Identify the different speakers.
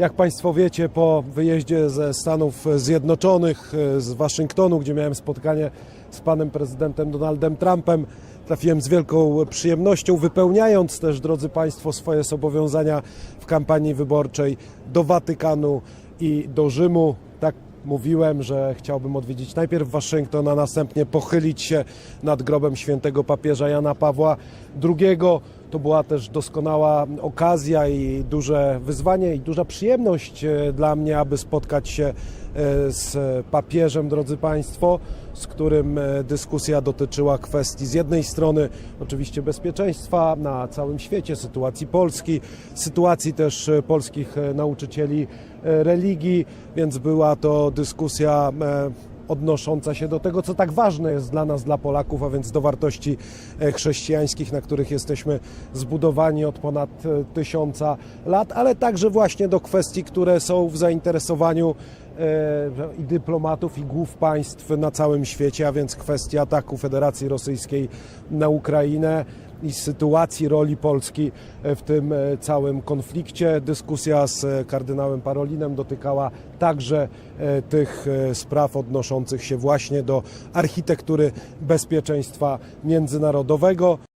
Speaker 1: Jak Państwo wiecie, po wyjeździe ze Stanów Zjednoczonych, e, z Waszyngtonu, gdzie miałem spotkanie z panem prezydentem Donaldem Trumpem, trafiłem z wielką przyjemnością, wypełniając też, drodzy Państwo, swoje zobowiązania w kampanii wyborczej do Watykanu i do Rzymu. Tak mówiłem, że chciałbym odwiedzić najpierw Waszyngton, a następnie pochylić się nad grobem świętego papieża Jana Pawła II. To była też doskonała okazja i duże wyzwanie i duża przyjemność e, dla mnie, aby spotkać się e, z papieżem, drodzy Państwo, z którym e, dyskusja dotyczyła kwestii z jednej strony oczywiście bezpieczeństwa na całym świecie, sytuacji Polski, sytuacji też polskich nauczycieli religii, więc była to dyskusja odnosząca się do tego, co tak ważne jest dla nas, dla Polaków, a więc do wartości e, chrześcijańskich, na których jesteśmy zbudowani od ponad e, tysiąca lat, ale także właśnie do kwestii, które są w zainteresowaniu e, i dyplomatów, i głów państw na całym świecie, a więc kwestia ataku Federacji Rosyjskiej na Ukrainę i sytuacji roli Polski w tym e, całym konflikcie. Dyskusja z e, kardynałem Parolinem dotykała także e, tych e, spraw odnoszących się właśnie do architektury bezpieczeństwa międzynarodowego.